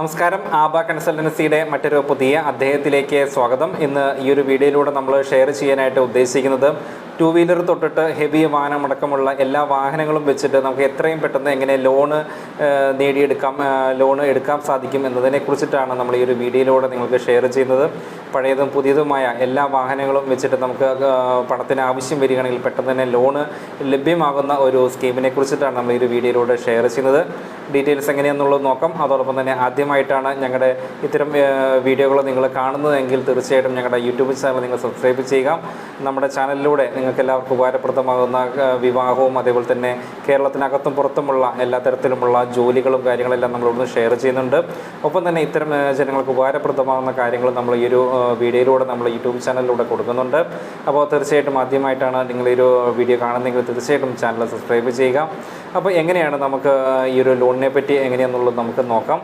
നമസ്കാരം. ആബ കൺസൾട്ടൻസിയുടെ മറ്റൊരു പുതിയ അദ്ദേഹത്തിലേക്ക് സ്വാഗതം. ഇന്ന് ഈ ഒരു വീഡിയോയിലൂടെ നമ്മൾ ഷെയർ ചെയ്യാനായിട്ട് ഉദ്ദേശിക്കുന്നത് ടു വീലർ തൊട്ടിട്ട് ഹെവി വാഹനമടക്കമുള്ള എല്ലാ വാഹനങ്ങളും വെച്ചിട്ട് നമുക്ക് എത്രയും പെട്ടെന്ന് എങ്ങനെ ലോണ് നേടിയെടുക്കാം ലോണ് എടുക്കാൻ സാധിക്കും എന്നതിനെ കുറിച്ചിട്ടാണ് നമ്മൾ ഈ ഒരു വീഡിയോയിലൂടെ നിങ്ങൾക്ക് ഷെയർ ചെയ്യുന്നത്. പഴയതും പുതിയതുമായ എല്ലാ വാഹനങ്ങളും വെച്ചിട്ട് നമുക്ക് പണത്തിന് ആവശ്യം വരികയാണെങ്കിൽ പെട്ടെന്ന് തന്നെ ലോണ് ലഭ്യമാകുന്ന ഒരു സ്കീമിനെ കുറിച്ചിട്ടാണ് നമ്മൾ ഈ ഒരു വീഡിയോയിലൂടെ ഷെയർ ചെയ്യുന്നത്. ഡീറ്റെയിൽസ് എങ്ങനെയാണെന്നുള്ളത് നോക്കാം. അതോടൊപ്പം തന്നെ ആദ്യമായിട്ടാണ് ഞങ്ങളുടെ ഇത്തരം വീഡിയോകൾ നിങ്ങൾ കാണുന്നതെങ്കിൽ തീർച്ചയായിട്ടും ഞങ്ങളുടെ യൂട്യൂബ് ചാനൽ നിങ്ങൾ സബ്സ്ക്രൈബ് ചെയ്യുക. നമ്മുടെ ചാനലിലൂടെ നിങ്ങൾക്ക് എല്ലാവർക്കും ഉപകാരപ്രദമാകുന്ന വിവാഹവും അതേപോലെ തന്നെ കേരളത്തിനകത്തും പുറത്തുമുള്ള എല്ലാ തരത്തിലുമുള്ള ജോലികളും കാര്യങ്ങളെല്ലാം നമ്മളിവിടുന്ന് ഷെയർ ചെയ്യുന്നുണ്ട്. ഒപ്പം തന്നെ ഇത്തരം ജനങ്ങൾക്ക് ഉപകാരപ്രദമാകുന്ന കാര്യങ്ങൾ നമ്മൾ ഈ ഒരു വീഡിയോയിലൂടെ നമ്മൾ യൂട്യൂബ് ചാനലിലൂടെ കൊടുക്കുന്നുണ്ട്. അപ്പോൾ തീർച്ചയായിട്ടും ആദ്യമായിട്ടാണ് നിങ്ങളൊരു വീഡിയോ കാണുന്നതെങ്കിൽ തീർച്ചയായിട്ടും ചാനൽ സബ്സ്ക്രൈബ് ചെയ്യുക. അപ്പോൾ എങ്ങനെയാണ് നമുക്ക് ഈ ഒരു ലോണിനെ പറ്റി എങ്ങനെയാണെന്നുള്ളത് നമുക്ക് നോക്കാം.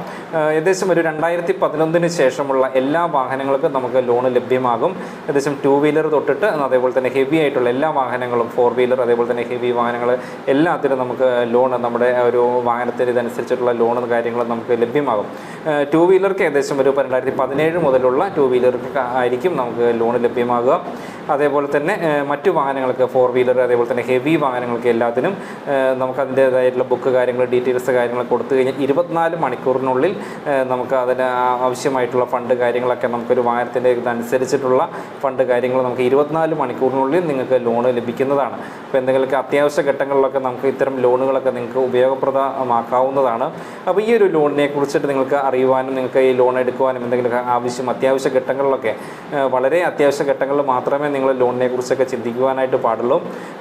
ഏകദേശം ഒരു രണ്ടായിരത്തി പതിനൊന്നിന് ശേഷമുള്ള എല്ലാ വാഹനങ്ങൾക്കും നമുക്ക് ലോൺ ലഭ്യമാകും. ഏകദേശം ടു വീലർ തൊട്ടിട്ട് അതേപോലെ തന്നെ ഹെവി ആയിട്ടുള്ള എല്ലാ വാഹനങ്ങളും ഫോർ വീലർ അതേപോലെ തന്നെ ഹെവി വാഹനങ്ങൾ എല്ലാത്തിനും നമുക്ക് ലോൺ നമ്മുടെ ഒരു വാഹനത്തിന് ഇതനുസരിച്ചിട്ടുള്ള ലോണും കാര്യങ്ങളും നമുക്ക് ലഭ്യമാകും. ടു വീലർക്ക് ഏകദേശം ഒരു രണ്ടായിരത്തി പതിനേഴ് മുതലുള്ള ടു വീലർക്ക് ആയിരിക്കും നമുക്ക് ലോൺ ലഭ്യമാകുക. അതേപോലെ തന്നെ മറ്റു വാഹനങ്ങൾക്ക് ഫോർ വീലർ അതേപോലെ തന്നെ ഹെവി വാഹനങ്ങൾക്ക് എല്ലാത്തിനും നമുക്ക് അതിന്റേതായിട്ടുള്ള ബുക്ക് കാര്യങ്ങൾ ഡീറ്റെയിൽസ് കാര്യങ്ങൾ കൊടുത്തു കഴിഞ്ഞാൽ ഇരുപത്തിനാല് മണിക്കൂറിനുള്ളിൽ നമുക്ക് അതിന് ആവശ്യമായിട്ടുള്ള ഫണ്ട് കാര്യങ്ങളൊക്കെ നമുക്കൊരു വാഹനത്തിന്റെ ഇതനുസരിച്ചിട്ടുള്ള ഫണ്ട് കാര്യങ്ങൾ നമുക്ക് ഇരുപത്തിനാല് മണിക്കൂറിനുള്ളിൽ നിങ്ങൾക്ക് ലോണ് ലഭിക്കുന്നതാണ്. അപ്പോൾ എന്തെങ്കിലുമൊക്കെ അത്യാവശ്യ ഘട്ടങ്ങളിലൊക്കെ നമുക്ക് ഇത്തരം ലോണുകളൊക്കെ നിങ്ങൾക്ക് ഉപയോഗപ്രദമാക്കാവുന്നതാണ്. അപ്പോൾ ഈ ഒരു ലോണിനെ കുറിച്ചിട്ട് നിങ്ങൾക്ക് അറിയുവാനും നിങ്ങൾക്ക് ഈ ലോൺ എടുക്കുവാനും എന്തെങ്കിലും ആവശ്യം അത്യാവശ്യ ഘട്ടങ്ങളിലൊക്കെ വളരെ അത്യാവശ്യ ഘട്ടങ്ങളിൽ മാത്രമേ നിങ്ങൾ ലോണിനെ കുറിച്ചൊക്കെ ചിന്തിക്കുവാനായിട്ട് പാടുള്ളൂ.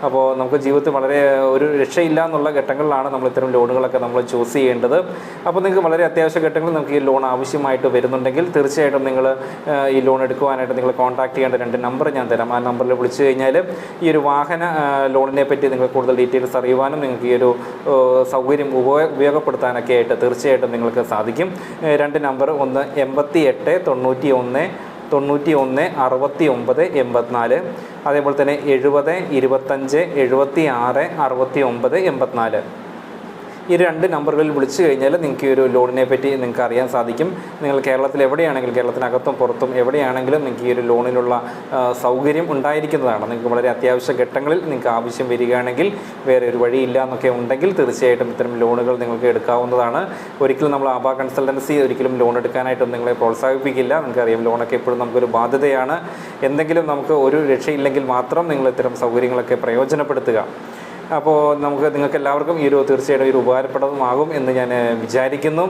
അപ്പോൾ നമുക്ക് ജീവിതത്തിൽ വളരെ ഒരു രക്ഷയില്ല എന്നുള്ള ഘട്ടങ്ങളിലാണ് നമ്മൾ ഇത്തരം ലോണുകളൊക്കെ നമ്മൾ ചൂസ് ചെയ്യേണ്ടത്. അപ്പോൾ നിങ്ങൾക്ക് വളരെ അത്യാവശ്യ ഘട്ടങ്ങളിൽ നമുക്ക് ഈ ലോൺ ആവശ്യമായിട്ട് വരുന്നുണ്ടെങ്കിൽ തീർച്ചയായിട്ടും നിങ്ങൾ ഈ ലോൺ എടുക്കുവാനായിട്ട് നിങ്ങൾ കോൺടാക്ട് ചെയ്യേണ്ട രണ്ട് നമ്പർ ഞാൻ തരാം. ആ നമ്പറിൽ വിളിച്ചു കഴിഞ്ഞാൽ ഈ ഒരു വാഹന ലോണിനെ പറ്റി നിങ്ങൾ കൂടുതൽ ഡീറ്റെയിൽസ് അറിയുവാനും നിങ്ങൾക്ക് ഈ ഒരു സൗകര്യം ഉപയോഗപ്പെടുത്താനൊക്കെ ആയിട്ട് തീർച്ചയായിട്ടും നിങ്ങൾക്ക് സാധിക്കും. രണ്ട് നമ്പർ ഒന്ന് എൺപത്തി എട്ട് തൊണ്ണൂറ്റി ഒന്ന് തൊണ്ണൂറ്റി ഒന്ന് അറുപത്തി ഒമ്പത് എൺപത്തിനാല് അതേപോലെ തന്നെ എഴുപത് ഇരുപത്തഞ്ച് എഴുപത്തി ആറ് അറുപത്തി ഒമ്പത് എൺപത്തിനാല്. ഈ രണ്ട് നമ്പറുകളിൽ വിളിച്ചു കഴിഞ്ഞാൽ നിങ്ങൾക്ക് ഈ ഒരു ലോണിനെ പറ്റി നിങ്ങൾക്ക് അറിയാൻ സാധിക്കും. നിങ്ങൾ കേരളത്തിൽ എവിടെയാണെങ്കിലും കേരളത്തിനകത്തും പുറത്തും എവിടെയാണെങ്കിലും നിങ്ങൾക്ക് ഈ ഒരു ലോണിനുള്ള സൗകര്യം ഉണ്ടായിരിക്കുന്നതാണ്. നിങ്ങൾക്ക് വളരെ അത്യാവശ്യ ഘട്ടങ്ങളിൽ നിങ്ങൾക്ക് ആവശ്യം വരികയാണെങ്കിൽ വേറെ ഒരു വഴിയില്ല എന്നൊക്കെ ഉണ്ടെങ്കിൽ തീർച്ചയായിട്ടും ഇത്തരം ലോണുകൾ നിങ്ങൾക്ക് എടുക്കാവുന്നതാണ്. ഒരിക്കലും നമ്മൾ ആബാ കൺസൾട്ടൻസി ഒരിക്കലും ലോൺ എടുക്കാനായിട്ടും നിങ്ങളെ പ്രോത്സാഹിപ്പിക്കില്ല. നിങ്ങൾക്കറിയാം ലോണൊക്കെ എപ്പോഴും നമുക്കൊരു ബാധ്യതയാണ്. എന്തെങ്കിലും നമുക്ക് ഒരു രക്ഷയില്ലെങ്കിൽ മാത്രം നിങ്ങൾ ഇത്തരം സൗകര്യങ്ങളൊക്കെ പ്രയോജനപ്പെടുത്തുക. അപ്പോൾ നമുക്ക് നിങ്ങൾക്ക് എല്ലാവർക്കും ഈ ഒരു തീർച്ചയായിട്ടും ഒരു ഉപകാരപ്രദമാകും എന്ന് ഞാൻ വിചാരിക്കുന്നു.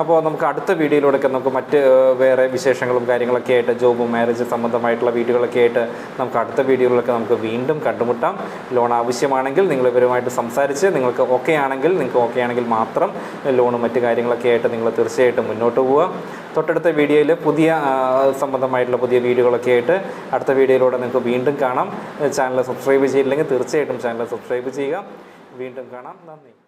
അപ്പോൾ നമുക്ക് അടുത്ത വീഡിയോയിലൂടെയൊക്കെ നമുക്ക് മറ്റ് വേറെ വിശേഷങ്ങളും കാര്യങ്ങളൊക്കെ ആയിട്ട് ജോബും മാരേജ് സംബന്ധമായിട്ടുള്ള വീഡിയോകളൊക്കെ ആയിട്ട് നമുക്ക് അടുത്ത വീഡിയോകളിലൊക്കെ നമുക്ക് വീണ്ടും കണ്ടുമുട്ടാം. ലോൺ ആവശ്യമാണെങ്കിൽ നിങ്ങൾ ഇവരുമായിട്ട് സംസാരിച്ച് നിങ്ങൾക്ക് ഓക്കെ ആണെങ്കിൽ നിങ്ങൾക്ക് ഓക്കെ ആണെങ്കിൽ മാത്രം ലോണും മറ്റ് കാര്യങ്ങളൊക്കെ ആയിട്ട് നിങ്ങൾ തീർച്ചയായിട്ടും മുന്നോട്ട് പോവുക. തൊട്ടടുത്ത വീഡിയോയിൽ പുതിയ സംബന്ധമായിട്ടുള്ള പുതിയ വീഡിയോകളൊക്കെ ആയിട്ട് അടുത്ത വീഡിയോയിലൂടെ നിങ്ങൾക്ക് വീണ്ടും കാണാം. ചാനൽ സബ്സ്ക്രൈബ് ചെയ്തില്ലെങ്കിൽ തീർച്ചയായിട്ടും ചാനൽ സബ്സ്ക്രൈബ് ചെയ്യുക. വീണ്ടും കാണാം. നന്ദി.